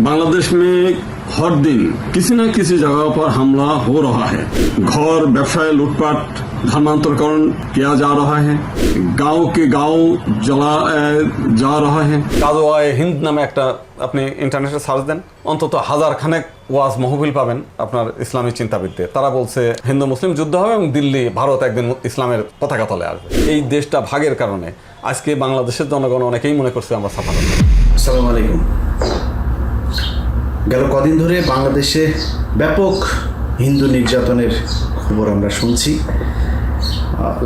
बांग्लादेश में हर दिन किसी न किसी जगह पर हमला हो रहा है घर व्यवसाय लूटपाट धर्मांतरकरण किया जा रहा है गांव के गांव जला जा रहा है কাজওয়ায় হিন্দ নামে একটা আপনি ইন্টারনেটে সার্চ দেন অন্তত হাজার খানেক ওয়াজ মহবিল পাবেন আপনার ইসলামী চিন্তাবিদদের তারা বলছে হিন্দু মুসলিম যুদ্ধ হবে এবং দিল্লি ভারত একদিন ইসলামের পতাকা তলে আসবে এই দেশটা ভাগের কারণে আজকে বাংলাদেশের জনগণ অনেকেই মনে করছে আমরা সাফা আসসালামু আলাইকুম গেল কদিন ধরে বাংলাদেশে ব্যাপক হিন্দু নির্যাতনের খবর আমরা শুনছি।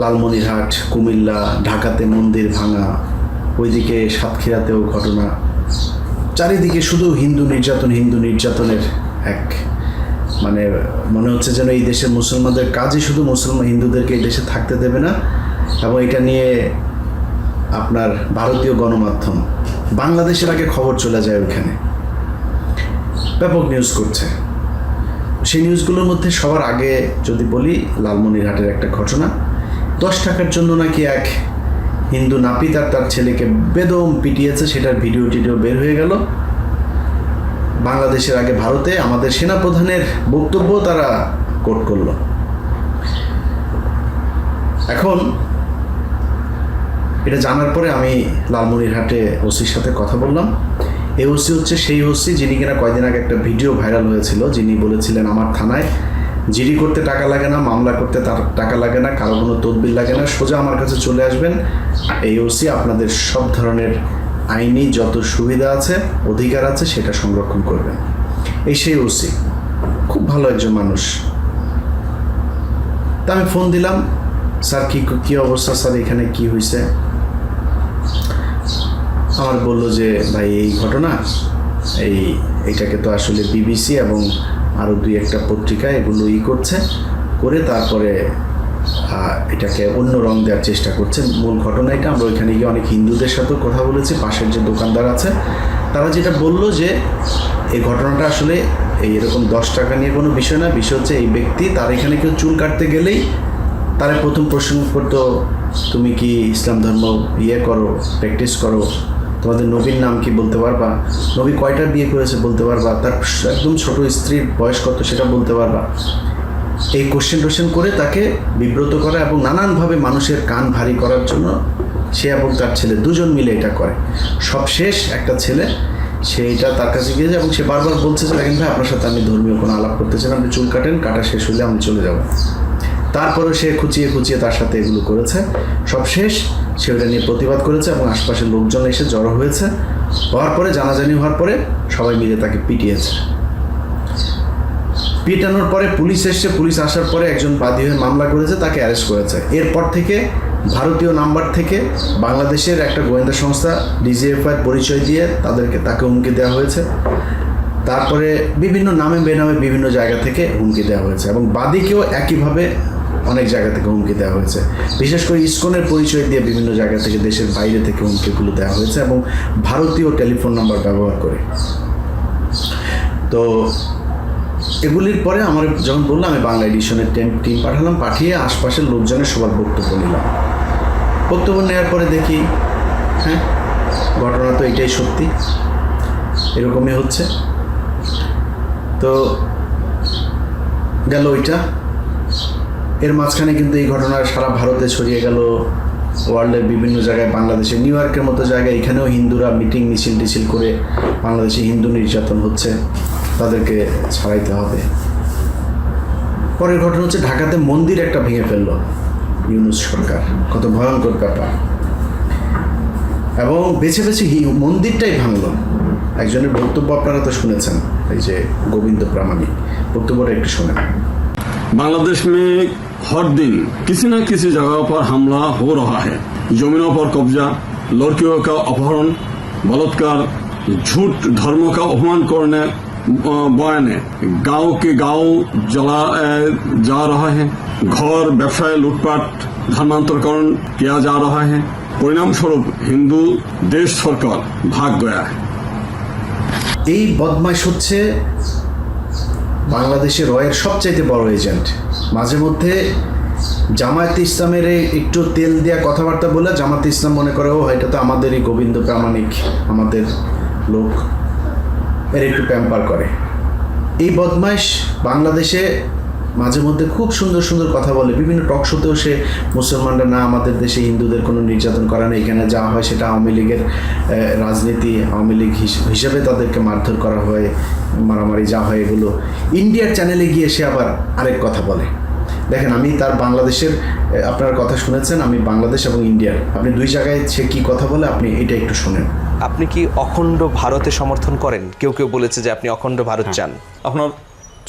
লালমনিরহাট, কুমিল্লা, ঢাকাতে মন্দির ভাঙা, ওইদিকে সাতক্ষীরাতেও ঘটনা। চারিদিকে শুধু হিন্দু নির্যাতন, হিন্দু নির্যাতনের এক মানে মনে হচ্ছে যেন এই দেশের মুসলমানদের কাজই শুধু মুসলমান হিন্দুদেরকে এই দেশে থাকতে দেবে না, এবং এটা নিয়ে আপনার ভারতীয় গণমাধ্যম, বাংলাদেশের আগে খবর চলে যায় ওইখানে। ব্যাপক নিউজ করছে। সেই নিউজগুলোর মধ্যে সবার আগে যদি বলি, লালমনিরহাটের একটা ঘটনা। দশ টাকার জন্য নাকি এক হিন্দু নাপিত আর তার ছেলেকে বেদম পিটিয়েছে, সেটার ভিডিও টিডিও বের হয়ে গেল। বাংলাদেশের আগে ভারতে আমাদের সেনাপ্রধানের বক্তব্য তারা কোট করল। এখন এটা জানার পরে আমি লালমনিরহাটে ওসির সাথে কথা বললাম। এই ওসি হচ্ছে সেই ওসি যিনি কিনা কয়দিন আগে একটা ভিডিও ভাইরাল হয়েছিল, যিনি বলেছিলেন, আমার থানায় জিডি করতে টাকা লাগে না, মামলা করতে তার টাকা লাগে না, কারও কোনো তদবির লাগে না, সোজা আমার কাছে চলে আসবেন। এই ওসি আপনাদের সব ধরনের আইনি যত সুবিধা আছে, অধিকার আছে, সেটা সংরক্ষণ করবেন। এই সেই ওসি খুব ভালো একজন মানুষ। তা আমি ফোন দিলাম, স্যার, কী কী অবস্থা? স্যার, এখানে কি হয়েছে আমার বলল যে, ভাই, এই ঘটনা, এই, এটাকে তো আসলে বিবিসি এবং আরও দুই একটা পত্রিকা এগুলো ই করছে, করে তারপরে এটাকে অন্য রং দেওয়ার চেষ্টা করছে। মূল ঘটনা এটা, আমরা ওইখানে গিয়ে অনেক হিন্দুদের সাথেও কথা বলেছি, পাশের যে দোকানদার আছে, তারা যেটা বলল যে, এই ঘটনাটা আসলে এই এরকম দশ টাকা নিয়ে কোনো বিষয় না, বিষয় হচ্ছে এই ব্যক্তি, তার এখানে কেউ চুল কাটতে গেলেই তারা প্রথম প্রশ্ন করতো তুমি কি ইসলাম ধর্ম ইয়ে করো প্র্যাকটিস করো? তোমাদের নবীর নাম কি বলতে পারবা? নবী কয়টা বিয়ে করেছে বলতে পারবা? তার একদম ছোট স্ত্রীর বয়স কত সেটা বলতে পারবা? এই কোশ্চেন টোশ্চেন করে তাকে বিব্রত করা এবং নানানভাবে মানুষের কান ভারী করার জন্য সে এবং তার ছেলে দুজন মিলে এটা করে। সবশেষ একটা ছেলে, সে এটা তার কাছে গিয়েছে এবং সে বারবার বলছে যে ভাই, আপনার সাথে আমি ধর্মীয় কোনো আলাপ করতে চাই আপনি চুল কাটেন, কাটা শেষ হলে আমি চলে যাব। তারপরে সে খুঁচিয়ে খুঁচিয়ে তার সাথে এগুলো করেছে। সব শেষ সে ওটা নিয়ে প্রতিবাদ করেছে এবং আশপাশের লোকজন এসে জড়ো হয়েছে। হওয়ার পরে, জানাজানি হওয়ার পরে সবাই মিলে তাকে পিটিয়েছে। পিটানোর পরে পুলিশ এসছে পুলিশ আসার পরে একজন বাদী হয়ে মামলা করেছে, তাকে অ্যারেস্ট করেছে। এরপর থেকে ভারতীয় নাম্বার থেকে বাংলাদেশের একটা গোয়েন্দা সংস্থা ডিজিএফআই পরিচয় দিয়ে তাদেরকে, তাকে হুমকি দেওয়া হয়েছে। তারপরে বিভিন্ন নামে বেনামে বিভিন্ন জায়গা থেকে হুমকি দেওয়া হয়েছে এবং বাদীকেও একইভাবে অনেক জায়গা থেকে হুমকি দেওয়া হয়েছে। বিশেষ করে ইসকনের পরিচয় দিয়ে বিভিন্ন জায়গা থেকে দেশের বাইরে থেকে হুমকিগুলো দেওয়া হয়েছে এবং ভারতীয় টেলিফোন নাম্বার ব্যবহার করে। তো এগুলির পরে আমার যখন বললাম, আমি বাংলা এডিশনের টিম টিম পাঠালাম, পাঠিয়ে আশপাশের লোকজনের সবার বক্তব্য নিলাম। বক্তব্য নেওয়ার পরে দেখি হ্যাঁ ঘটনা তো এটাই সত্যি, এরকমই হচ্ছে। তো গেল ওইটা। এর মাঝখানে কিন্তু এই ঘটনা সারা ভারতে ছড়িয়ে গেল। ওয়ার্ল্ডের বিভিন্ন জায়গায়, বাংলাদেশে, নিউ ইয়র্কের মতো জায়গায়। এখানেও হিন্দুরা মিটিং মিছিল টিছিল করে বাংলাদেশে হিন্দু নির্যাতন হচ্ছে। তাদেরকে ছাড়াইতে হবে। পরের ঘটনা হচ্ছে ঢাকাতে মন্দির একটা ভেঙে ফেলল ইউনুস সরকার। কত ভয়ঙ্কর ব্যাপার। এবং বেছে বেছে মন্দিরটাই ভাঙল। একজনের বক্তব্য আপনারা তো শুনেছেন, এই যে গোবিন্দ প্রামাণিক। বক্তব্যটা একটু শোনেন। বাংলাদেশ মেয়ে हर दिन किसी न किसी जगह पर हमला हो रहा है जमीनों पर कब्जा लड़कियों का अपहरण बलात्कार झूठ धर्म का अपमान करने अ, बयाने गांव के गांव जला अ, जा रहा है घर व्यवसाय लूटपाट धर्मांतरकरण किया जा रहा है परिणाम स्वरूप हिंदू देश सरकार भाग गया है এই বদমাইশ হচ্ছে বাংলাদেশের রয়ের সবচাইতে বড় এজেন্ট মাঝে মধ্যে জামায়াত ইসলামের একটু তেল দেওয়া কথাবার্তা বলে জামাত ইসলাম মনে করে ও এটা তো আমাদেরই গোবিন্দ প্রামাণিক, আমাদের লোক। এর একটু প্যাম্পার করে। এই বদমাইশ বাংলাদেশে মাঝে মধ্যে খুব সুন্দর সুন্দর কথা বলে। বিভিন্ন টক শোতেও সে মুসলমানরা, না, আমাদের দেশে হিন্দুদের কোনো নির্যাতন করে না এখানে যা হয় সেটা আওয়ামী লীগের রাজনীতি, আওয়ামী লীগ হিস- হিসেবে তাদেরকে মারধর করা হয়, মারামারি যা হয় এগুলো। ইন্ডিয়ার চ্যানেলে গিয়ে সে আবার আরেক কথা বলে। দেখেন আমি তার বাংলাদেশের আপনার কথা শুনেছেন আমি বাংলাদেশ এবং ইন্ডিয়ার। আপনি দুই জায়গায় সে কি কথা বলে আপনি এটা একটু শুনেন। আপনি কি অখণ্ড ভারতে সমর্থন করেন? কেউ কেউ বলেছে যে আপনি অখণ্ড ভারত চান। আপনার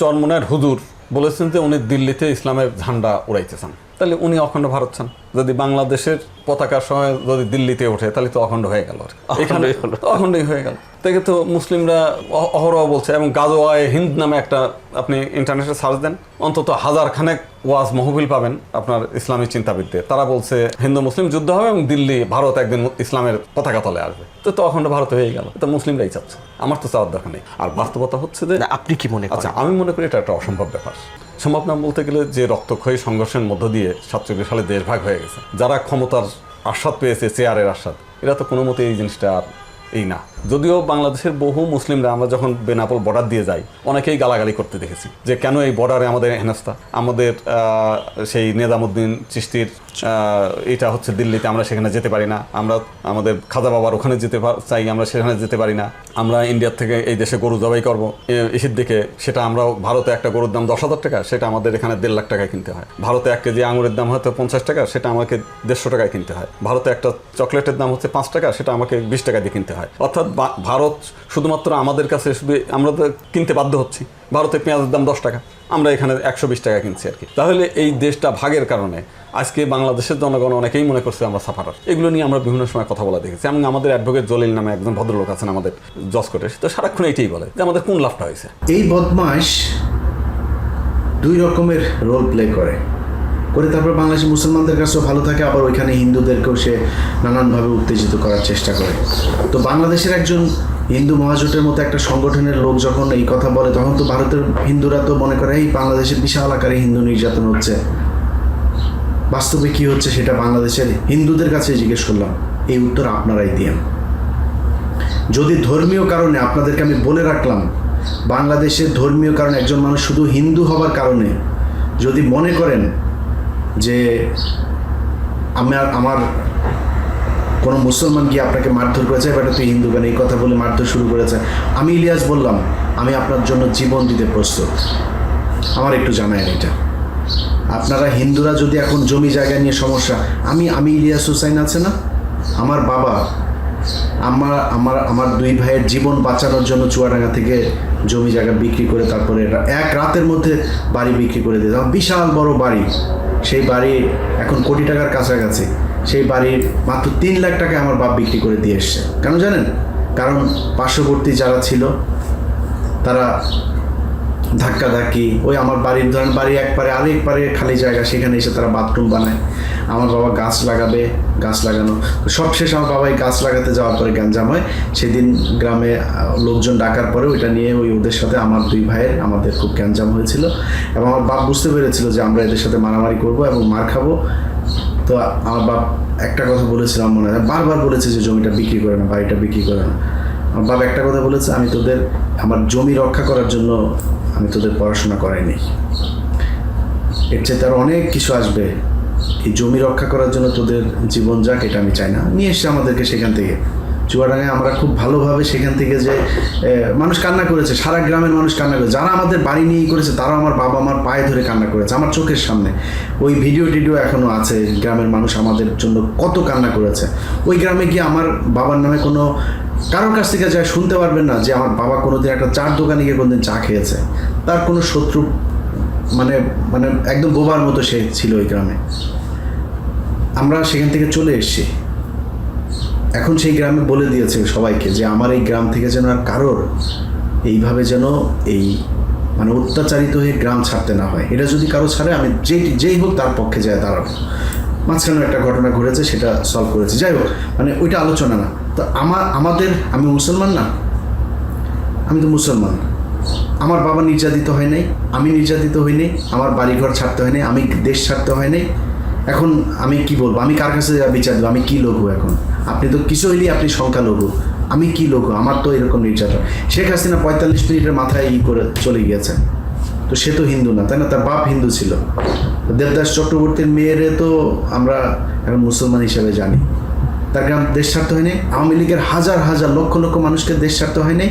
চরমনের হুজুর বলেছেন যে উনি দিল্লিতে ইসলামের ঝান্ডা উড়াইতে চান তাহলে উনি অখণ্ড ভারত চান। যদি বাংলাদেশের পতাকার সময় যদি দিল্লিতে ওঠে তাহলে তো অখণ্ড হয়ে গেল। আর এখানে অখণ্ডই হয়ে গেল। থেকে তো মুসলিমরা অহরহ বলছে এবং গাজোয়ায় হিন্দ নামে একটা আপনি ইন্টারনেটে সার্চ দেন অন্তত হাজার খানেক ওয়াজ মহবিল পাবেন আপনার ইসলামী চিন্তাবিদদের। তারা বলছে হিন্দু মুসলিম যুদ্ধ হবে এবং দিল্লি ভারত একদিন ইসলামের পতাকা তলে আসবে। তো তো অখণ্ড ভারত হয়ে গেল। তো মুসলিমরাই চাচ্ছে। আমার তো চাওয়ার দরকার নেই। আর বাস্তবতা হচ্ছে যে আপনি কি মনে আচ্ছা আমি মনে করি এটা একটা অসম্ভব ব্যাপার। সম্ভব নাম বলতে গেলে যে রক্তক্ষয়ী সংঘর্ষের মধ্য দিয়ে সাতচল্লিশ সালে দেশ ভাগ হয়ে গেছে। যারা ক্ষমতার আস্বাদ পেয়েছে চেয়ারের আস্বাদ, এরা তো কোনো মতে এই জিনিসটা আর এই না। যদিও বাংলাদেশের বহু মুসলিমরা, আমরা যখন বেনাপোল বর্ডার দিয়ে যাই, অনেকেই গালাগালি করতে দেখেছি যে, কেন এই বর্ডারে আমাদের হেনস্তা আমাদের সেই নেজামুদ্দিন চিস্তির এটা হচ্ছে দিল্লিতে আমরা সেখানে যেতে পারি না। আমরা আমাদের খাজা বাবার ওখানে যেতে চাই, আমরা সেখানে যেতে পারি না। আমরা ইন্ডিয়ার থেকে এই দেশে গরু জবাই করব। এসির দিকে সেটা আমরা ভারতে একটা গরুর দাম দশ হাজার টাকা, সেটা আমাদের এখানে দেড় লাখ টাকায় কিনতে হয়। ভারতে এক কেজি আঙুরের দাম হয়তো পঞ্চাশ টাকা, সেটা আমাকে দেড়শো টাকায় কিনতে হয়। ভারতে একটা চকলেটের দাম হচ্ছে পাঁচ টাকা, সেটা আমাকে বিশ টাকা দিয়ে কিনতে হয়। অর্থাৎ ভারত শুধুমাত্র আমাদের কাছে শুধু আমরা তো কিনতে বাধ্য হচ্ছি। ভারতে পেঁয়াজের দাম দশ টাকা। আমরা এখানে একশো বিশ টাকা কিনছি আর কি। তাহলে এই দেশটা ভাগের কারণে আজকে বাংলাদেশের জনগণ অনেকেই মনে করছে আমরা সাফারার। এগুলো নিয়ে আমরা বিভিন্ন সময় কথা বলা দেখেছি। এবং আমাদের অ্যাডভোকেট জলিল নামে একজন ভদ্রলোক আছেন আমাদের জজ কোর্টে। তো সারাক্ষণ এইটাই বলে যে আমাদের কোন লাভটা হয়েছে? এই বদমাস দুই রকমের রোল প্লে করে। করে তারপর বাংলাদেশি মুসলমানদের কাছেও ভালো থাকে, আবার ওইখানে হিন্দুদেরকেও সে নানানভাবে উত্তেজিত করার চেষ্টা করে। তো বাংলাদেশের একজন হিন্দু মহাজোটের মতো একটা সংগঠনের লোক যখন এই কথা বলে, তখন তো ভারতের হিন্দুরা তো মনে করে, এই বাংলাদেশে বিশাল আকারে হিন্দু নির্যাতন হচ্ছে। বাস্তবে কি হচ্ছে সেটা বাংলাদেশের হিন্দুদের কাছে জিজ্ঞেস করলাম। এই উত্তর আপনারাই দিয়েন। যদি ধর্মীয় কারণে আপনাদেরকে আমি বলে রাখলাম, বাংলাদেশের ধর্মীয় কারণে একজন মানুষ শুধু হিন্দু হবার কারণে যদি মনে করেন যে আমার আমার কোনো মুসলমান গিয়ে আপনাকে মারধর করেছে? এবার তুই হিন্দু কেন? এই কথা বলে মারধর শুরু করেছে। আমি ইলিয়াস বললাম, আমি আপনার জন্য জীবন দিতে প্রস্তুত। আমার একটু জানায় এটা। আপনারা হিন্দুরা যদি এখন জমি জায়গা নিয়ে সমস্যা, আমি আমি ইলিয়াস হুসাইন আছে না? আমার বাবা, আমার আমার আমার দুই ভাইয়ের জীবন বাঁচানোর জন্য চুয়াডাঙ্গা থেকে জমি জায়গা বিক্রি করে তারপরে এক রাতের মধ্যে বাড়ি বিক্রি করে আমার বিশাল বড় বাড়ি। সেই বাড়ি এখন কোটি টাকার কাছাকাছি। সেই বাড়ির মাত্র তিন লাখ টাকা আমার বাপ বিক্রি করে দিয়ে এসছে। কেন জানেন? কারণ পার্শ্ববর্তী যারা ছিল, তারা ধাক্কা ধাক্কি ওই আমার বাড়ির ধরেন বাড়ি এক পারে আরেক পারে খালি জায়গা, সেখানে এসে তারা বাথরুম বানায়। আমার বাবা গাছ লাগাবে গাছ লাগানো। তো সবশেষ আমার বাবাই গাছ লাগাতে যাওয়ার পরে গ্যাঞ্জাম হয়। সেদিন গ্রামে লোকজন ডাকার পরে ওইটা নিয়ে ওই ওদের সাথে আমার দুই ভাইয়ের আমাদের খুব গ্যাঞ্জাম হয়েছিল। এবং আমার বাপ বুঝতে পেরেছিল যে আমরা এদের সাথে মারামারি করব এবং মার খাব। তো আমার বাপ একটা কথা বলেছিলাম মনে হয়। বারবার বলেছে যে জমিটা বিক্রি করে না, বাড়িটা বিক্রি করে না। আমার বাবা একটা কথা বলেছে, আমি তোদের, আমার জমি রক্ষা করার জন্য আমি তোদের পড়াশোনা করাইনি। এর চেয়ে তার অনেক কিছু আসবে। এই জমি রক্ষা করার জন্য তোদের জীবন যাক, এটা আমি চাই না। নিয়ে এসছে আমাদেরকে সেখান থেকে, চুয়াডাঙ্গায় আমরা খুব ভালোভাবে সেখান থেকে যে মানুষ কান্না করেছে, সারা গ্রামের মানুষ কান্না করেছে। যারা আমাদের বাড়ি নিয়ে করেছে, তারাও আমার বাবা আমার পায়ে ধরে কান্না করেছে, আমার চোখের সামনে। ওই ভিডিও টিডিও এখনও আছে, গ্রামের মানুষ আমাদের জন্য কত কান্না করেছে। ওই গ্রামে গিয়ে আমার বাবার নামে কোনো, কারোর কাছ থেকে যা শুনতে পারবেন না যে আমার বাবা কোনোদিন একটা চার দোকানে গিয়ে কোনোদিন চা খেয়েছে। তার কোনো শত্রু মানে মানে একদম বোবার মতো সে ছিল ওই গ্রামে। আমরা সেখান থেকে চলে এসেছি। এখন সেই গ্রামে বলে দিয়েছে সবাইকে যে আমার এই গ্রাম থেকে যেন আর কারোর এইভাবে যেন এই মানে অত্যাচারিত হয়ে গ্রাম ছাড়তে না হয়। এটা যদি কারও ছাড়ে, আমি যেই যেই হোক তার পক্ষে যায় দাঁড়াবো। মাঝখানে একটা ঘটনা ঘটেছে, সেটা সলভ করেছে। যাই হোক মানে ওইটা আলোচনা না। তো আমার আমাদের, আমি মুসলমান না? আমি তো মুসলমান। আমার বাবা নির্যাতিত হয় নাই, আমি নির্যাতিত হই নাই, আমার বাড়িঘর ছাড়তে হয় নাই, আমি দেশ ছাড়তে হয় নাই এখন আমি কি বলব? আমি কার কাছে বিচার দেবো? আমি কি লঘু এখন? আপনি তো কিছু হইলেই আপনি সংখ্যালঘু। আমি কি লঘু আমার তো এরকম নির্যাতন। শেখ হাসিনা পঁয়তাল্লিশ মিনিটের মাথায় ই করে চলে গিয়েছে তো সে তো হিন্দু না, তাই না? তার বাপ হিন্দু ছিল। দেবদাস চক্রবর্তীর মেয়েরে তো আমরা এখন মুসলমান হিসেবে জানি। তার গ্রাম দেশ ছাড়তে হয়নি আওয়ামী লীগের হাজার হাজার লক্ষ লক্ষ মানুষকে দেশ ছাড়তে হয়নি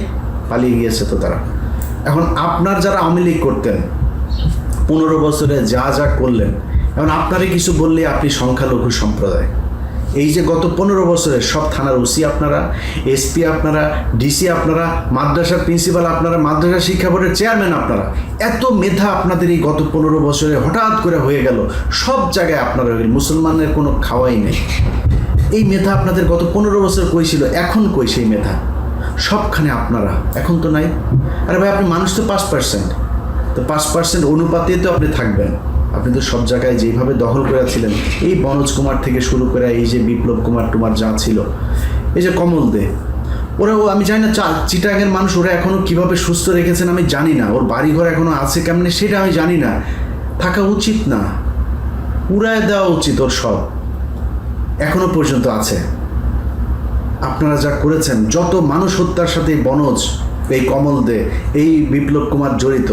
পালিয়ে গিয়েছে তো তারা। এখন আপনার যারা আওয়ামী লীগ করতেন, পনেরো বছরে যা যা করলেন এখন আপনারই কিছু বললে আপনি সংখ্যালঘু সম্প্রদায়। এই যে গত পনেরো বছরে সব থানার ওসি আপনারা, এসপি আপনারা, ডিসি আপনারা, মাদ্রাসার প্রিন্সিপাল আপনারা, মাদ্রাসা শিক্ষা বোর্ডের চেয়ারম্যান আপনারা, এত মেধা আপনাদের এই গত পনেরো বছরে হঠাৎ করে হয়ে গেল, সব জায়গায় আপনারা মুসলমানের কোনো খাওয়াই নেই। এই মেধা আপনাদের গত পনেরো বছর কই ছিল, এখন কই সেই মেধা? সবখানে আপনারা, এখন তো নাই। আরে ভাই, আপনি মানুষ তো পাঁচ পার্সেন্ট তো পাঁচ পার্সেন্ট অনুপাতে তো আপনি থাকবেন। আপনি তো সব জায়গায় যেভাবে দখল করেছিলেন, এই বনোজ কুমার থেকে শুরু করে এই যে বিপ্লব কুমার টুমার যা ছিল, এই যে কমল দে, ওরা ও, আমি জানি না, চা, চিটাগের মানুষ ওরা এখনও কীভাবে সুস্থ রেখেছেন আমি জানি না, ওর বাড়িঘর এখনও আছে কেমনে সেটা আমি জানি না, থাকা উচিত না, উড়ায় দেওয়া উচিত ওর সব, এখনও পর্যন্ত আছে। আপনারা যা করেছেন, যত মানুষ হত্যার সাথে বনজ এই কমল দে, এই বিপ্লব কুমার জড়িত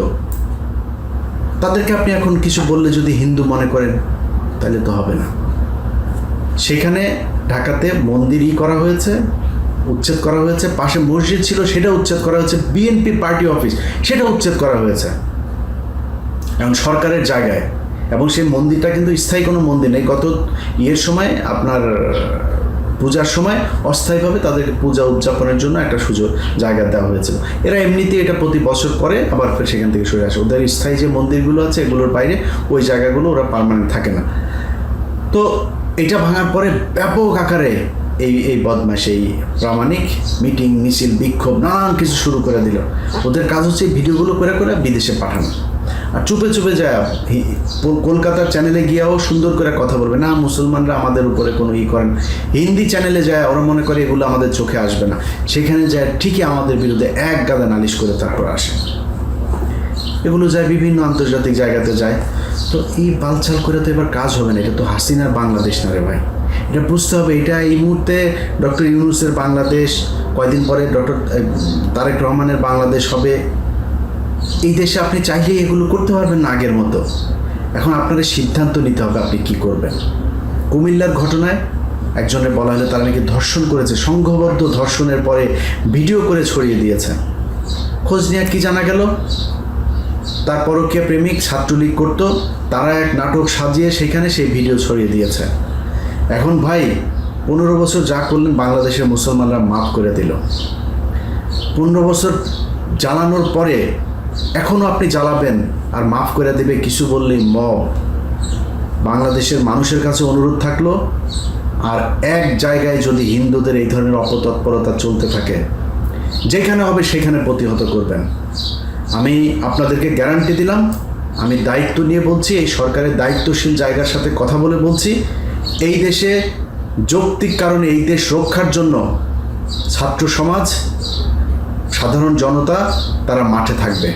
তাদেরকে আপনি এখন কিছু বললে যদি হিন্দু মনে করেন, তাহলে তো হবে না। সেখানে ঢাকাতে মন্দিরই করা হয়েছে, উচ্ছেদ করা হয়েছে, পাশে মসজিদ ছিল, সেটা উচ্ছেদ করা হয়েছে বিএনপি পার্টি অফিস, সেটা উচ্ছেদ করা হয়েছে। এখন সরকারের জায়গায়, এবং সেই মন্দিরটা কিন্তু স্থায়ী কোনো মন্দির নেই। গত ইয়ের সময় আপনার পূজার সময় অস্থায়ীভাবে তাদেরকে পূজা উদযাপনের জন্য একটা সুযোগ, জায়গা দেওয়া হয়েছিল। এরা এমনিতে এটা প্রতি বছর করে, আবার সেখান থেকে সরে আসে। ওদের স্থায়ী যে মন্দিরগুলো আছে, এগুলোর বাইরে ওই জায়গাগুলো ওরা পার্মানেন্ট থাকে না। তো এটা ভাঙার পরে ব্যাপক আকারে এই এই বদমাস এই প্রামাণিক মিটিং, মিছিল, বিক্ষোভ, নানান কিছু শুরু করে দিল। ওদের কাজ হচ্ছে ভিডিওগুলো করে করে বিদেশে পাঠানো। আর চুপে চুপে যায় কলকাতার চ্যানেলে গিয়েও সুন্দর করে কথা বলবে। না, মুসলমানরা আমাদের উপরে কোনো ই করেন। হিন্দি চ্যানেলে যায়, ওরা মনে করে এগুলো আমাদের চোখে আসবে না। সেখানে যায়, ঠিকই আমাদের বিরুদ্ধে এক গাদা নালিশ করে তারপর আসে। এগুলো যায়, বিভিন্ন আন্তর্জাতিক জায়গাতে যায়। তো এই বালছাল করে তো এবার কাজ হবে না, এটা তো হাসিনার বাংলাদেশ না রে ভাই। এটা বুঝতে হবে, এটা এই মুহূর্তে ডক্টর ইউনুসের বাংলাদেশ, কয়দিন পরে ডক্টর তারেক রহমানের বাংলাদেশ হবে এই দেশে আপনি চাইলে এগুলো করতে পারবেন না আগের মতো। এখন আপনাদের সিদ্ধান্ত নিতে হবে আপনি কি করবেন। কুমিল্লার ঘটনায় একজনের বলা হলো তারা নাকি ধর্ষণ করেছে, সংঘবদ্ধ ধর্ষণের পরে ভিডিও করে ছড়িয়ে দিয়েছে। খোঁজ নিয়ে কি জানা গেল? তার পরকীয় প্রেমিক ছাত্রলীগ করতো, তারা এক নাটক সাজিয়ে সেখানে সেই ভিডিও ছড়িয়ে দিয়েছে। এখন ভাই, পনেরো বছর যা করলেন বাংলাদেশের মুসলমানরা মাফ করে দিল। পনেরো বছর জ্বালানোর পরে এখনও আপনি জ্বালাবেন আর মাফ করে দেবে কিছু বললেই মব। বাংলাদেশের মানুষের কাছে অনুরোধ থাকল, আর এক জায়গায় যদি হিন্দুদের এই ধরনের অপতৎপরতা চলতে থাকে, যেখানে হবে সেখানে প্রতিহত করবেন। আমি আপনাদেরকে গ্যারান্টি দিলাম, আমি দায়িত্ব নিয়ে বলছি, এই সরকারের দায়িত্বশীল জায়গার সাথে কথা বলে বলছি, এই দেশে যৌক্তিক কারণে এই দেশ রক্ষার জন্য ছাত্র সমাজ, সাধারণ জনতা তারা মাঠে থাকবে।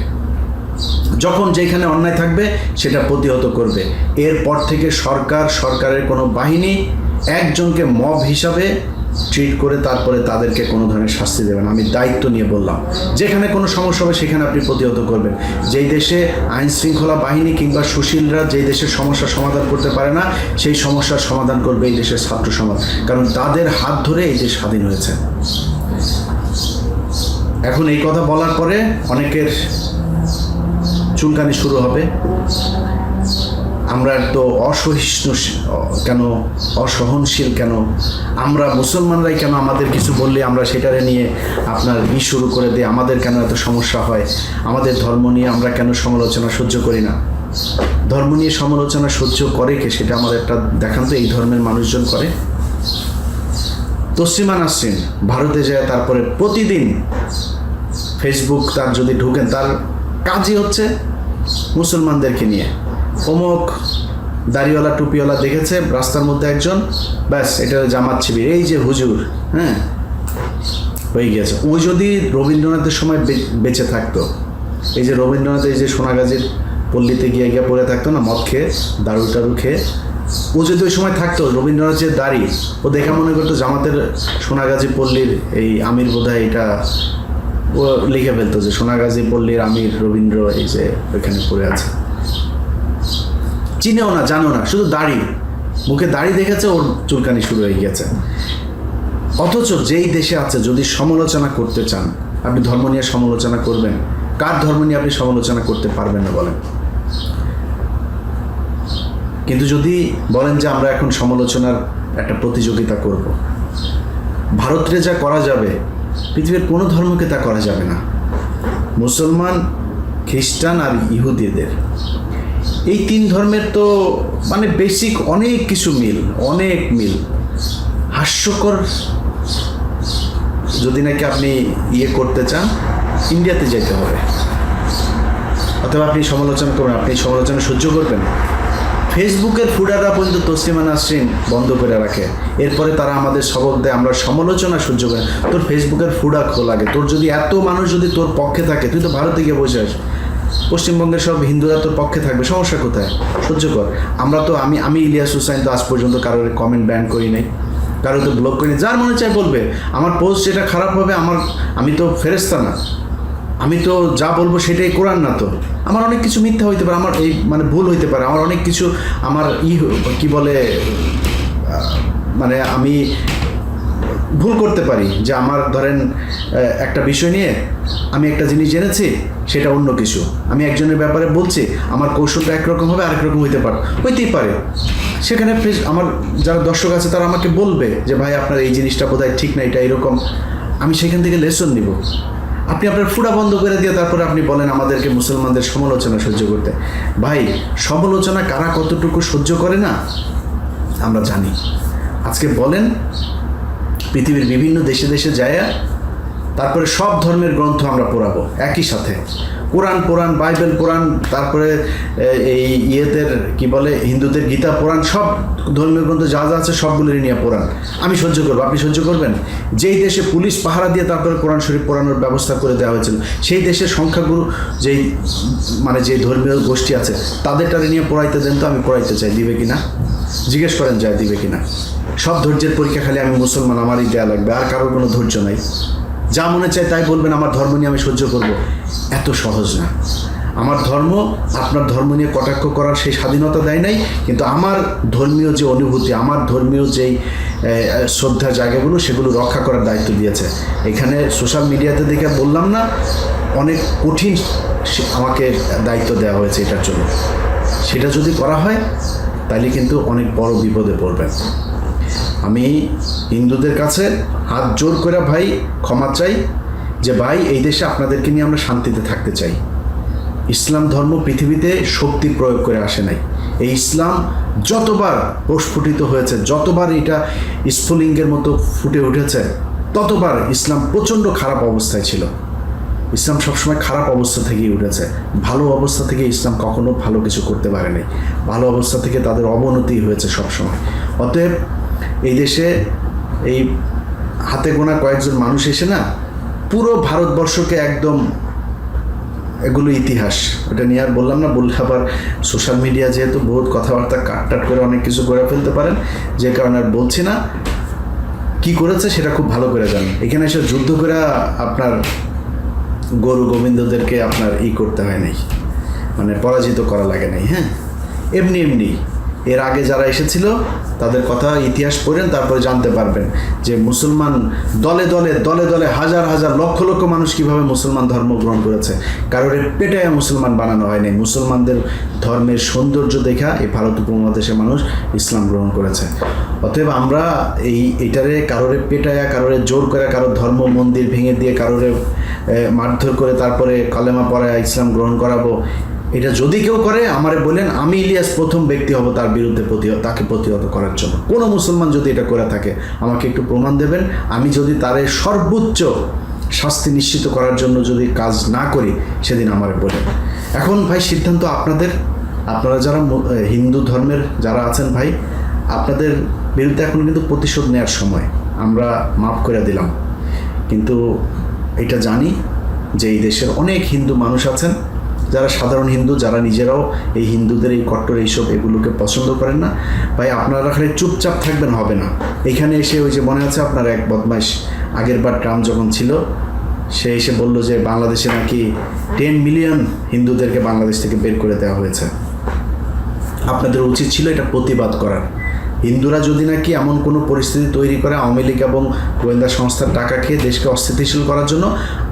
যখন যেখানে অন্যায় থাকবে, সেটা প্রতিহত করবে। এরপর থেকে সরকার, সরকারের কোনো বাহিনী একজনকে মব হিসাবে ট্রিট করে তারপরে তাদেরকে কোনো ধরনের শাস্তি দেবেন আমি দায়িত্ব নিয়ে বললাম, যেখানে কোনো সমস্যা হবে, সেখানে আপনি প্রতিহত করবেন। যেই দেশে আইন শৃঙ্খলা বাহিনী কিংবা সুশীলরা যেই দেশের সমস্যার সমাধান করতে পারে না, সেই সমস্যার সমাধান করবে এই দেশের ছাত্র সমাজ। কারণ তাদের হাত ধরে এই দেশ স্বাধীন হয়েছে। এখন এই কথা বলার পরে অনেকের চুলকানি শুরু হবে। আমরা তো অসহিষ্ণু, কেন অসহনশীল, কেন আমরা মুসলমানরাই কেন আমাদের কিছু বললে আমরা সেটারে নিয়ে আপনার ই শুরু করে দিই? আমাদের কেন এত সমস্যা হয়? আমাদের ধর্ম নিয়ে আমরা কেন সমালোচনা সহ্য করি না? ধর্ম নিয়ে সমালোচনা সহ্য করে কে? সেটা আমার একটা দেখান তো, এই ধর্মের মানুষজন করে। তসলিমা নাসরিন, ভারতে যায় তারপরে প্রতিদিন ফেসবুক তার যদি ঢুকেন, তার কাজই হচ্ছে মুসলমানদেরকে নিয়ে। অমুক দাড়িওয়ালা, টুপিওয়ালা দেখেছে, রাস্তার মধ্যে একজন, ব্যাস, এটা জামাত শিবির। এই যে হুজুর হ্যাঁ হয়ে গেছে ও যদি রবীন্দ্রনাথের সময় বেঁচে থাকতো, এই যে রবীন্দ্রনাথ এই যে সোনাগাজীর পল্লীতে গিয়ে গিয়ে পড়ে থাকতো না, মদ খেয়ে, দারু টারু খেয়ে, ও যদি ওই সময় থাকতো, রবীন্দ্রনাথের দাড়ি, ও দেখা মনে করতো জামাতের সোনাগাজী পল্লীর এই আমির বোধহয় এটা ও লিখে ফেলতো যে সোনাগাজী, পল্লীর আমির, রবীন্দ্র এই যে ওইখানে পড়ে আছে। চিনেও না, জানো না, শুধু দাড়ি। মুখে দাড়ি দেখেছে, ওর চুলকানি শুরু হয়ে গেছে। অথচ যেই দেশে আছে, যদি সমালোচনা করতে চান, আপনি ধর্ম নিয়ে সমালোচনা করবেন। কার ধর্ম নিয়ে আপনি সমালোচনা করতে পারবেন না বলেন? কিন্তু যদি বলেন যে আমরা এখন সমালোচনার একটা প্রতিযোগিতা করব, ভারতে যা করা যাবে পৃথিবীর কোনো ধর্মকে তা করা যাবে না। মুসলমান, খ্রিস্টান আর ইহুদিদের। এই তিন ধর্মের তো মানে বেসিক অনেক কিছু মিল, অনেক মিল। হাস্যকর। যদি নাকি আপনি ইয়ে করতে চান ইন্ডিয়াতে যেতে হবে। অথবা আপনি সমালোচনা করবেন, আপনি সমালোচনা সহ্য করবেন ফেসবুকের ফুডাররা পর্যন্ত তসলিমা নাসরিন বন্ধ করে রাখে। এরপরে তারা আমাদের সবক দেয়, আমরা সমালোচনা সহ্য করি তোর ফেসবুকের ফুডা লাগে। তোর যদি এত মানুষ যদি তোর পক্ষে থাকে, তুই তো ভারতে গিয়ে বসে আস পশ্চিমবঙ্গের সব হিন্দুরা তোর পক্ষে থাকবে, সমস্যা কোথায়? সহ্য কর। আমরা তো, আমি আমি ইলিয়াস হুসাইন তো আজ পর্যন্ত কারোর কমেন্ট ব্যান করি নাই। কারও তো ব্লক করি যার মনে চায় বলবে। আমার পোস্ট যেটা খারাপ হবে, আমার, আমি তো ফেরেস্তা না। আমি তো যা বলব সেটাই কোরআন না তো। আমার অনেক কিছু মিথ্যা হইতে পারে, আমার এই মানে ভুল হইতে পারে, আমার অনেক কিছু আমার ই কি বলে মানে আমি ভুল করতে পারি যে আমার ধরেন একটা বিষয় নিয়ে আমি একটা জিনিস জেনেছি, সেটা অন্য কিছু। আমি একজনের ব্যাপারে বলছি, আমার কৌশলটা একরকম হবে আরেক রকম হইতে পারে। হইতেই পারে। সেখানে আমার যারা দর্শক আছে, তারা আমাকে বলবে যে, ভাই, আপনার এই জিনিসটা বোধহয় ঠিক না, এটা এরকম। আমি সেখান থেকে লেসন নিব। আপনি আপনার ফুটা বন্ধ করে দিয়ে তারপরে আপনি বলেন আমাদেরকে মুসলমানদের সমালোচনা সহ্য করতে। ভাই, সমালোচনা কারা কতটুকু সহ্য করে না? আমরা জানি। আজকে বলেন, পৃথিবীর বিভিন্ন দেশে দেশে যায় তারপরে সব ধর্মের গ্রন্থ আমরা পড়াবো, একই সাথে। কোরআন পুরাণ বাইবেল পুরাণ তারপরে এই ইয়েদের, কি বলে, হিন্দুদের গীতা পুরাণ সব ধর্মীয় গ্রন্থ যা যা আছে সবগুলোরই নিয়ে পুরাণ আমি সহ্য করব। আপনি সহ্য করবেন? যেই দেশে পুলিশ পাহারা দিয়ে তারপরে কোরআন শরীফ পড়ানোর ব্যবস্থা করে দেওয়া হয়েছিল, সেই দেশের সংখ্যাগুরু যেই মানে যে ধর্মীয় গোষ্ঠী আছে, তাদেরটারে নিয়ে পড়াইতে দেন তো, আমি পড়াইতে চাই, দিবে কিনা? জিজ্ঞেস করেন, যায় দিবে কিনা? সব ধৈর্যের পরীক্ষা খালি আমি মুসলমান, আমারই দেয়া লাগবে, আর কারোর কোনো ধৈর্য নাই। যা মনে চায় তাই বলবেন, আমার ধর্ম নিয়ে আমি সহ্য করব। এত সহজ না। আমার ধর্ম, আপনার ধর্ম নিয়ে কটাক্ষ করার সেই স্বাধীনতা দেয় নাই, কিন্তু আমার ধর্মীয় যে অনুভূতি, আমার ধর্মীয় যেই শ্রদ্ধার জায়গাগুলো, সেগুলো রক্ষা করার দায়িত্ব দিয়েছে। এখানে সোশ্যাল মিডিয়াতে দেখে বললাম না, অনেক কঠিন আমাকে দায়িত্ব দেওয়া হয়েছে এটার জন্য। সেটা যদি করা হয়, তাহলে কিন্তু অনেক বড় বিপদে পড়বেন। আমি হিন্দুদের কাছে হাত জোর করে ভাই ক্ষমা চাই যে ভাই, এই দেশে আপনাদেরকে নিয়ে আমরা শান্তিতে থাকতে চাই। ইসলাম ধর্ম পৃথিবীতে শক্তি প্রয়োগ করে আসে নাই। এই ইসলাম যতবার প্রস্ফুটিত হয়েছে, যতবার এটা স্ফুলিঙ্গের মতো ফুটে উঠেছে, ততবার ইসলাম প্রচণ্ড খারাপ অবস্থায় ছিল। ইসলাম সবসময় খারাপ অবস্থা থেকেই উঠেছে। ভালো অবস্থা থেকে ইসলাম কখনো ভালো কিছু করতে পারেনি। ভালো অবস্থা থেকে তাদের অবনতি হয়েছে সবসময়। অতএব এই দেশে এই হাতে গোনা কয়েকজন মানুষ এসে না পুরো ভারতবর্ষকে একদম এগুলো ইতিহাস। ওটা নিয়ে আর বললাম না, বললে আবার সোশ্যাল মিডিয়া যেহেতু বহুত কথাবার্তা কাটটাট করে অনেক কিছু করে ফেলতে পারেন, যে কারণে আর বলছি না। কি করেছে সেটা খুব ভালো করে জানেন এখানে এসে যুদ্ধ করে আপনার গরু গোবিন্দদেরকে আপনার ই করতে হয় নাই। মানে পরাজিত করা লাগে নাই হ্যাঁ? এমনি এমনি। এর আগে যারা এসেছিল তাদের কথা ইতিহাস পড়েন, তারপরে জানতে পারবেন যে মুসলমান দলে দলে দলে দলে হাজার হাজার লক্ষ লক্ষ মানুষ কীভাবে মুসলমান ধর্ম গ্রহণ করেছে। কারোর পেটায় মুসলমান বানানো হয়নি। মুসলমানদের ধর্মের সৌন্দর্য দেখা এই ভারত উপমহাদেশের মানুষ ইসলাম গ্রহণ করেছে। অতএব আমরা এই এটারে কারোরে পেটায়া, কারোরে জোর করে কারোর ধর্ম মন্দির ভেঙে দিয়ে কারোরে মারধর করে তারপরে কালেমা পড়ায় ইসলাম গ্রহণ করাবো এটা যদি কেউ করে, আমারে বলেন আমি ইলিয়াস প্রথম ব্যক্তি হব তার বিরুদ্ধে প্রতিহত তাকে প্রতিহত করার জন্য। কোনো মুসলমান যদি এটা করে থাকে, আমাকে একটু প্রমাণ দেবেন, আমি যদি তারে সর্বোচ্চ শাস্তি নিশ্চিত করার জন্য যদি কাজ না করি, সেদিন আমার বলেন এখন ভাই, সিদ্ধান্ত আপনাদের। আপনারা যারা হিন্দু ধর্মের যারা আছেন ভাই, আপনাদের বিরুদ্ধে এখন কিন্তু প্রতিশোধ নেওয়ার সময়। আমরা মাফ করে দিলাম। কিন্তু এটা জানি যে এই দেশের অনেক হিন্দু মানুষ আছেন যারা সাধারণ হিন্দু, যারা নিজেরাও এই হিন্দুদের এই কট্টর এইসব এগুলোকে পছন্দ করেন না। ভাই, আপনারা খালি চুপচাপ থাকবেন, হবে না। এখানে এসে ওই যে মনে আছে আপনার এক বদমাইশ, আগের বার যখন ছিল, সে এসে বলল যে বাংলাদেশে নাকি টেন মিলিয়ন হিন্দুদেরকে বাংলাদেশ থেকে বের করে দেওয়া হয়েছে। আপনাদের উচিত ছিল এটা প্রতিবাদ করার হিন্দুরা যদি নাকি এমন কোনো পরিস্থিতি তৈরি করে আওয়ামী লীগ এবং গোয়েন্দা সংস্থার টাকা খেয়ে দেশকে অস্থিতিশীল করার জন্য,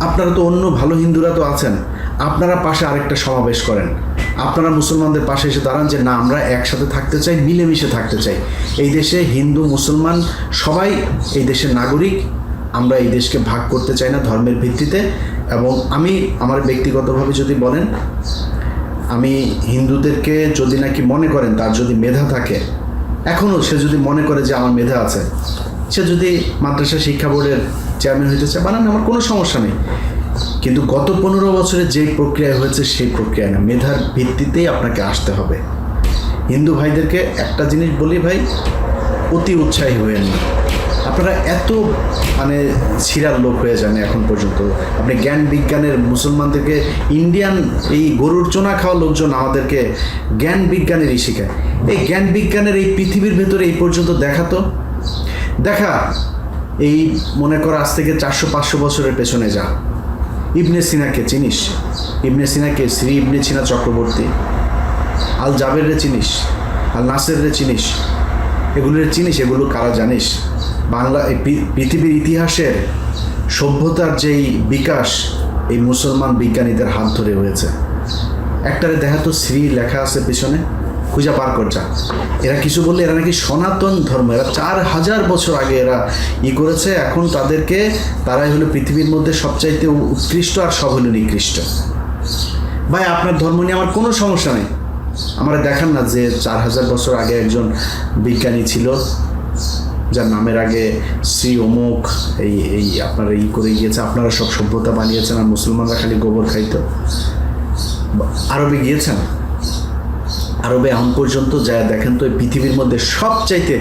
আপনারা তো অন্য ভালো হিন্দুরা তো আছেন। আপনারা পাশে আরেকটা সমাবেশ করেন। আপনারা মুসলমানদের পাশে এসে দাঁড়ান যে, না, আমরা একসাথে থাকতে চাই, মিলেমিশে থাকতে চাই। এই দেশে হিন্দু, মুসলমান সবাই এই দেশের নাগরিক। আমরা এই দেশকে ভাগ করতে চাই না ধর্মের ভিত্তিতে। এবং আমি, আমার ব্যক্তিগতভাবে যদি বলেন, আমি হিন্দুদেরকে যদি নাকি মনে করেন তার যদি মেধা থাকে এখনও সে যদি মনে করে যে আমার মেধা আছে, সে যদি মাদ্রাসা শিক্ষা বোর্ডের চেয়ারম্যান হইতে চায় বানান আমার কোনো সমস্যা নেই। কিন্তু গত পনেরো বছরে যে প্রক্রিয়া হয়েছে সেই প্রক্রিয়া না। মেধার ভিত্তিতেই আপনাকে আসতে হবে। হিন্দু ভাইদেরকে একটা জিনিস বলি ভাই, অতি উৎসাহী হয়েন না আপনারা এত মানে ছিরার লোক হয়ে যান এখন পর্যন্ত। আপনি জ্ঞান বিজ্ঞানের মুসলমানদেরকে, ইন্ডিয়ান এই গরুর চোনা খাওয়া লোকজন আমাদেরকে জ্ঞান বিজ্ঞানেরই শেখায়। এই জ্ঞান বিজ্ঞানের এই পৃথিবীর ভেতরে এই পর্যন্ত দেখাতো দেখা। এই মনে কর আজ থেকে চারশো পাঁচশো বছরের পেছনে যা। ইবনে সিনাকে চিনিস? ইবনে সিনাকে শ্রী ইবনে সিনা চক্রবর্তী। আল জাবের রে চিনিস? আল নাসের রে চিনিস? এগুলোর চিনিস? এগুলো কারা জানিস? বাংলা পৃথিবীর ইতিহাসের সভ্যতার যেই বিকাশ, এই মুসলমান বিজ্ঞানীদের হাত ধরে হয়েছে। একটারে দেখা তো শ্রী লেখা আছে পিছনে। খুঁজা পার কর যা এরা কিছু বললে এরা নাকি সনাতন ধর্ম, এরা চার হাজার বছর আগে এরা ই করেছে, এখন তাদেরকে তারাই হলো পৃথিবীর মধ্যে সবচাইতে উৎকৃষ্ট আর সব হলো নিকৃষ্ট। ভাই, আপনার ধর্ম নিয়ে আমার কোনো সমস্যা নেই। আমার দেখান না যে চার হাজার বছর আগে একজন বিজ্ঞানী ছিল, যার নামের আগে শ্রী অমুক, এই এই আপনারা ই করে গিয়েছে, আপনারা সব সভ্যতা বানিয়েছেন আর মুসলমানরা খালি গোবর খাইতো। আরবে গিয়েছেন? আরবে এখন পর্যন্ত যা দেখেন তো পৃথিবীর মধ্যে সবচাইতে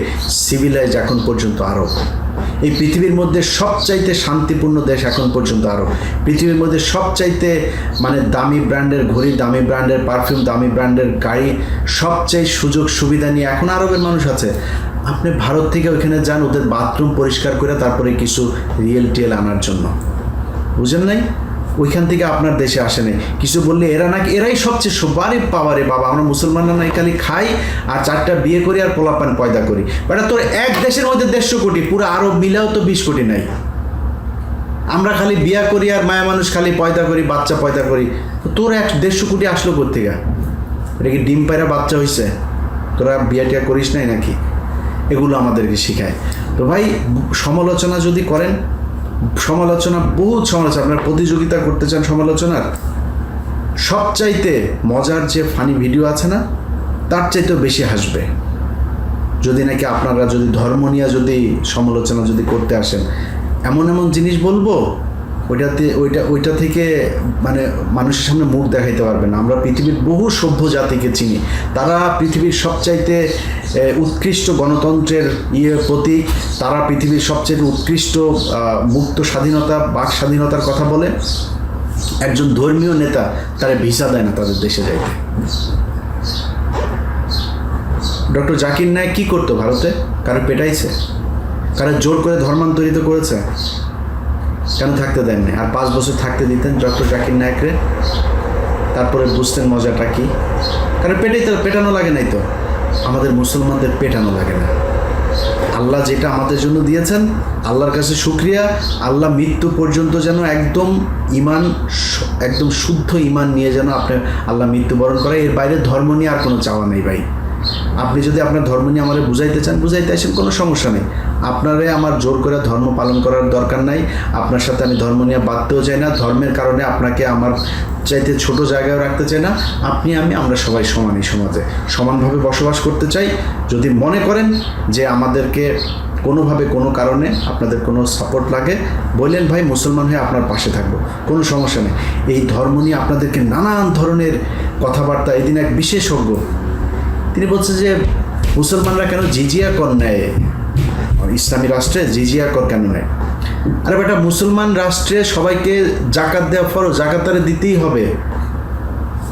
সিভিলাইজ এখন পর্যন্ত আরব। এই পৃথিবীর মধ্যে সবচাইতে শান্তিপূর্ণ দেশ এখন পর্যন্ত আরব। পৃথিবীর মধ্যে সবচাইতে মানে দামি ব্র্যান্ডের ঘড়ি, দামি ব্র্যান্ডের পারফিউম দামি ব্র্যান্ডের গাড়ি, সবচাই সুযোগ সুবিধা নিয়ে এখন আরবের মানুষ আছে। আপনি ভারত থেকে ওইখানে যান, ওদের বাথরুম পরিষ্কার করে তারপরে কিছু রিয়েল টিয়েল আনার জন্য। বুঝেন নাই? ওইখান থেকে আপনার দেশে আসে নাই। কিছু বললে এরা নাকি এরাই সবচেয়ে সবারই পাওয়ারে বাবা। আমরা মুসলমানরা নাই, খালি খাই আর চারটা বিয়ে করি আর পোলাপান পয়দা করি। বেটা, তোর এক দেশের মধ্যে দেড়শো কোটি, পুরো আরব মিলেও তো বিশ কোটি নাই। আমরা খালি বিয়া করি আর মায়া মানুষ খালি পয়দা করি, বাচ্চা পয়দা করি। তোর এক দেড়শো কোটি আসলো কোথেকে এটা কি ডিম পায়রা বাচ্চা হয়েছে তোরা বিয়া টিয়া করিস নাই নাকি? এগুলো আমাদেরকে শেখায়। তো ভাই, সমালোচনা যদি করেন সমালোচনা বহু সমালোচনা। আপনার প্রতিযোগিতা করতে চান সমালোচনার, সবচাইতে মজার যে ফানি ভিডিও আছে না, তার চাইতেও বেশি হাসবে। যদি নাকি আপনারা যদি ধর্ম নিয়ে যদি সমালোচনা যদি করতে আসেন, এমন এমন জিনিস বলব ওইটাতে ওইটা ওইটা থেকে মানে মানুষের সামনে মুখ দেখাইতে পারবে না। আমরা পৃথিবীর বহু সভ্য জাতিকে চিনি। তারা পৃথিবীর সবচাইতে উৎকৃষ্ট গণতন্ত্রের ইয়ে প্রতীক। তারা পৃথিবীর সবচেয়ে উৎকৃষ্ট মুক্ত স্বাধীনতা, বাক স্বাধীনতার কথা বলে। একজন ধর্মীয় নেতা তারা ভিসা দেয় না তাদের দেশে যাইতে। ডক্টর জাকির নায়ক কী করতো ভারতে? কারও পেটাইছে? কারও জোর করে ধর্মান্তরিত করেছে? কেন থাকতে দেননি আর পাঁচ বছর থাকতে দিতেন ডক্টর জাকির নায়করে। তারপরে বুঝতেন মজাটা কি? কারণ পেটাই তো পেটানো লাগে নাই তো। আমাদের মুসলমানদের পেটানো লাগে না। আল্লাহ যেটা আমাদের জন্য দিয়েছেন, আল্লাহর কাছে শুক্রিয়া। আল্লাহ মৃত্যু পর্যন্ত যেন একদম ইমান একদম শুদ্ধ ইমান নিয়ে যেন আপনি আল্লাহ মৃত্যুবরণ করে। এর বাইরে ধর্ম নিয়ে আর কোনো চাওয়া নেই ভাই। আপনি যদি আপনার ধর্ম নিয়ে আমাদের বুঝাইতে চান, বুঝাইতে আসেন, কোনো সমস্যা নেই। আপনারে আমার জোর করে ধর্ম পালন করার দরকার নাই। আপনার সাথে আমি ধর্ম নিয়ে বাঁধতেও চাই না। ধর্মের কারণে আপনাকে আমার চাইতে ছোট জায়গায় রাখতে চাই না। আপনি, আমি, আমরা সবাই সমানই সমাজে। সমানভাবে বসবাস করতে চাই। যদি মনে করেন যে আমাদেরকে কোনোভাবে, কোনো কারণে আপনাদের কোনো সাপোর্ট লাগে, বললেন, ভাই, মুসলমান হয়ে আপনার পাশে থাকব। কোনো সমস্যা নেই। এই ধর্ম নিয়ে আপনাদেরকে নানান ধরনের কথাবার্তা, এদিন এক বিশেষজ্ঞ, তিনি বলছে যে, মুসলমানরা কেন জিজিয়া কর নেয় ইসলামী রাষ্ট্রে জিজিয়া কর কেন নেয় আরে বেটা, মুসলমান রাষ্ট্রে সবাইকে জাকাত দেওয়া ফরজ, জাকাত দিতেই হবে।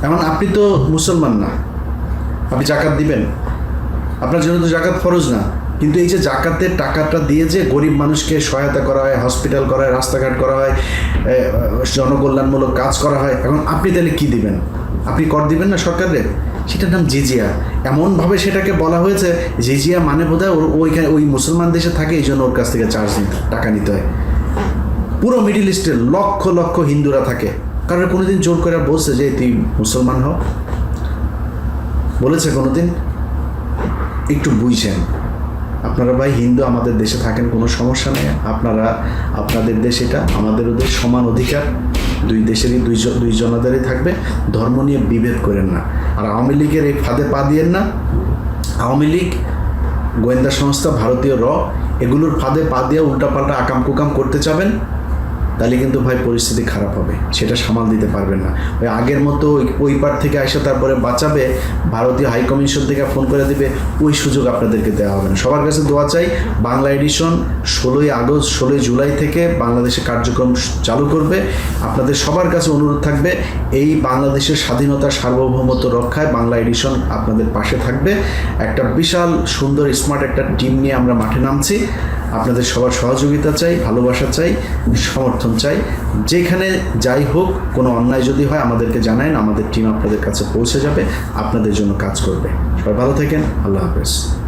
এখন আপনি তো মুসলমান না। আপনি জাকাত দিবেন। আপনার জন্য তো জাকাত ফরজ না। কিন্তু এই যে জাকাতের টাকাটা দিয়ে যে গরিব মানুষকে সহায়তা করা হয়, হসপিটাল করা হয়, রাস্তাঘাট করা হয় জনকল্যাণমূলক কাজ করা হয়, এখন আপনি তাহলে কি দিবেন? আপনি কর দিবেন না সরকারের? সেটার নাম জিজিয়া। এমনভাবে সেটাকে বলা হয়েছে, জিজিয়া মানে বোধ হয় ওইখানে ওই মুসলমান দেশে থাকে, এই জন্য ওর কাছ থেকে চার্জ টাকা নিতে হয়। পুরো মিডিল ইস্টে লক্ষ লক্ষ হিন্দুরা থাকে। কারণ কোনোদিন জোর করে বলছে যে, তুই মুসলমান হ বলেছে কোনোদিন। একটু বুঝছেন আপনারা ভাই হিন্দু আমাদের দেশে থাকেন, কোনো সমস্যা নেই। আপনারা, আপনাদের দেশ এটা, আমাদের ওদের সমান অধিকার। দুই দেশেরই, দুই দুই জনাদেরই থাকবে। ধর্ম নিয়ে বিভেদ করেন না। আর আওয়ামী লীগের এই ফাঁদে পা দিয়েন না। আওয়ামী লীগ, গোয়েন্দা সংস্থা, ভারতীয় র, এগুলোর ফাঁদে পা দিয়ে উল্টাপাল্টা আকাম কুকাম করতে চাবেন। তাহলে কিন্তু ভাই পরিস্থিতি খারাপ হবে। সেটা সামাল দিতে পারবেন না। ওই আগের মতো ওই- পার থেকে আসে তারপরে বাঁচাবে, ভারতীয় হাইকমিশন থেকে ফোন করে দিবে, ওই সুযোগ আপনাদেরকে দেওয়া হবে না। সবার কাছে দোয়া চাই, বাংলা এডিশন ষোলোই আগস্ট, ষোলোই জুলাই থেকে বাংলাদেশে কার্যক্রম চালু করবে। আপনাদের সবার কাছে অনুরোধ থাকবে, এই বাংলাদেশের স্বাধীনতা সার্বভৌমত্ব রক্ষায় বাংলা এডিশন আপনাদের পাশে থাকবে। একটা বিশাল, সুন্দর স্মার্ট একটা টিম নিয়ে আমরা মাঠে নামছি। আপনাদের সবার সহযোগিতা চাই, ভালোবাসা চাই, সমর্থন চাই। যেখানে যাই হোক, কোনো অন্যায় যদি হয়, আমাদেরকে জানান আমাদের টিম আপনাদের কাছে পৌঁছে যাবে, আপনাদের জন্য কাজ করবে। সবাই ভালো থাকেন, আল্লাহ হাফেজ।